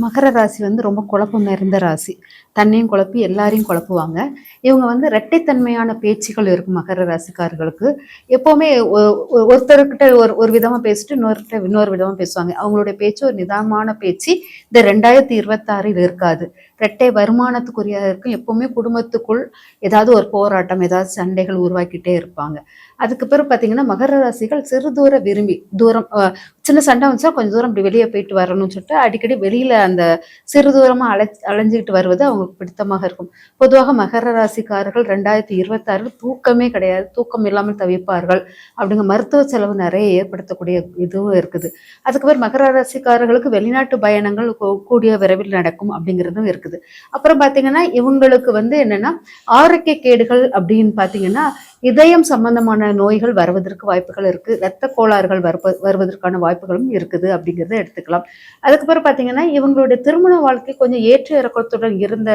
மகர ராசி வந்து ரொம்ப குழப்பம் நிறைந்த ராசி. தன்னையும் குழப்பி எல்லாரையும் குழப்புவாங்க. இவங்க வந்து இரட்டைத்தன்மையான பேச்சுகள் இருக்கும் மகர ராசிக்காரர்களுக்கு. எப்போவுமே ஒ- ஒ- ஒருத்தர்கிட்ட ஒரு ஒரு விதமாக பேசிட்டு இன்னொருத்த இன்னொரு விதமாக பேசுவாங்க. அவங்களுடைய பேச்சு ஒரு நிதானமான பேச்சு. இந்த ரெண்டாயிரத்தி இருபத்தாறில் இருக்காது. இரட்டை வருமானத்துக்குரிய இருக்கும். எப்போவுமே குடும்பத்துக்குள் ஏதாவது ஒரு போராட்டம் ஏதாவது சண்டைகள் உருவாக்கிட்டே இருப்பாங்க. அதுக்கு பிறகு பார்த்தீங்கன்னா மகர ராசிகள் சிறு தூர விரும்பி தூரம் சின்ன சண்டை வந்துச்சா கொஞ்சம் தூரம் இப்படி வெளியே போயிட்டு வரணும்னு சொல்லிட்டு அடிக்கடி வெளியில அந்த சிறு தூரமா அலை அலைஞ்சிக்கிட்டு வருவது அவங்களுக்கு பிடித்தமாக இருக்கும். பொதுவாக மகர ராசிக்காரர்கள் ரெண்டாயிரத்தி இருபத்தாறில் தூக்கமே கிடையாது. தூக்கம் இல்லாமல் தவிப்பார்கள். அப்படிங்க மருத்துவ செலவு நிறைய ஏற்படுத்தக்கூடிய இதுவும் இருக்குது. அதுக்கப்புறம் மகர ராசிக்காரர்களுக்கு வெளிநாட்டு பயணங்கள் கூடிய விரைவில் நடக்கும் அப்படிங்கிறதும் இருக்குது. அப்புறம் பார்த்தீங்கன்னா இவங்களுக்கு வந்து என்னன்னா ஆரோக்கிய கேடுகள் அப்படின்னு பார்த்தீங்கன்னா இதயம் சம்பந்தமான நோய்கள் வருவதற்கு வாய்ப்புகள் இருக்கு. இரத்த கோளாறுகள் வருவ வருவதற்கான வாய்ப்புகளும் இருக்குது அப்படிங்கிறத எடுத்துக்கலாம். அதுக்கப்புறம் பார்த்தீங்கன்னா இவங்களுடைய திருமண வாழ்க்கை கொஞ்சம் ஏற்ற இறக்கத்துடன் இருந்த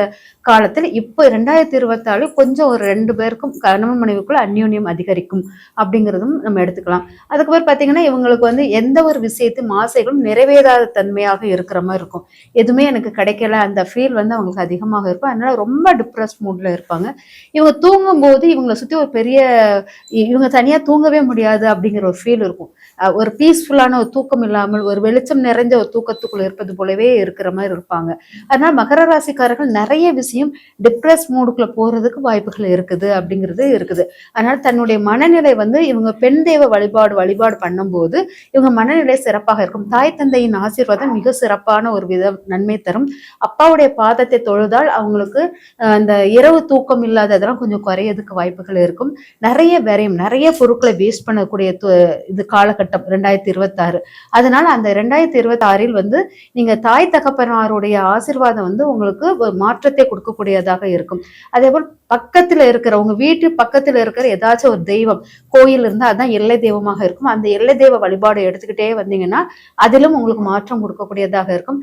காலத்தில் இப்போ ரெண்டாயிரத்தி இருபத்தாறு கொஞ்சம் ஒரு ரெண்டு பேருக்கும் கணவன் மனைவிக்குள்ள அந்யோன்யம் அதிகரிக்கும் அப்படிங்கிறதும் நம்ம எடுத்துக்கலாம். அதுக்கப்புறம் பார்த்தீங்கன்னா இவங்களுக்கு வந்து எந்த ஒரு விஷயத்தையும் ஆசைகளும் நிறைவேறாத தன்மையாக இருக்கிற மாதிரி இருக்கும். எதுவுமே எனக்கு கிடைக்கல அந்த ஃபீல் வந்து அவங்களுக்கு அதிகமாக இருக்கும். அதனால ரொம்ப டிப்ரெஸ் மூட்ல இருப்பாங்க. இவங்க தூங்கும் போது இவங்களை சுற்றி ஒரு பெரிய இவங்க தனியாக தூங்கவே முடியாது அப்படிங்கிற ஒரு ஃபீல் இருக்கும். ஒரு பீஸ்ஃபுல்லான ஒரு தூக்கம் இல்லாமல் ஒரு வெளிச்சம் நிறைஞ்ச ஒரு தூக்கத்துக்குள்ள இருப்பது போலவே இருக்கிற மாதிரி இருப்பாங்க. அதனால மகர ராசிக்காரர்கள் நிறைய விஷயம் டிப்ரெஸ் மூடுக்குள்ள போறதுக்கு வாய்ப்புகள் இருக்குது அப்படிங்கிறது இருக்குது. அதனால தன்னுடைய மனநிலை வந்து இவங்க பெண் தெய்வ வழிபாடு வழிபாடு பண்ணும்போது இவங்க மனநிலை சிறப்பாக இருக்கும். தாய் தந்தையின் ஆசீர்வாதம் மிக சிறப்பான ஒரு வித நன்மை தரும். அப்பாவுடைய பாதத்தை தொழுதால் அவங்களுக்கு அந்த இரவு தூக்கம் இல்லாததெல்லாம் கொஞ்சம் குறையதுக்கு வாய்ப்புகள் இருக்கும். நிறைய விரயம் நிறைய பொருட்களை வேஸ்ட் பண்ணக்கூடிய இது காலகட்டம் ரெண்டாயிரத்தி இருபத்தாறு அதனால அந்த ரெண்டாயிரத்தி இருபத்தாறில் வந்து நீங்க தாய் தகப்பனாருடைய ஆசீர்வாதம் வந்து உங்களுக்கு மாற்றத்தை கொடுக்கக்கூடியதாக இருக்கும். அதே போல் பக்கத்துல இருக்கிற உங்க வீட்டு பக்கத்துல இருக்கிற ஏதாச்சும் ஒரு தெய்வம் கோயில் இருந்தா அதான் எல்லை தெய்வமாக இருக்கும். அந்த எல்லை தெய்வ வழிபாடு எடுத்துக்கிட்டே வந்தீங்கன்னா அதிலும் உங்களுக்கு மாற்றம் கொடுக்கக்கூடியதாக இருக்கும்.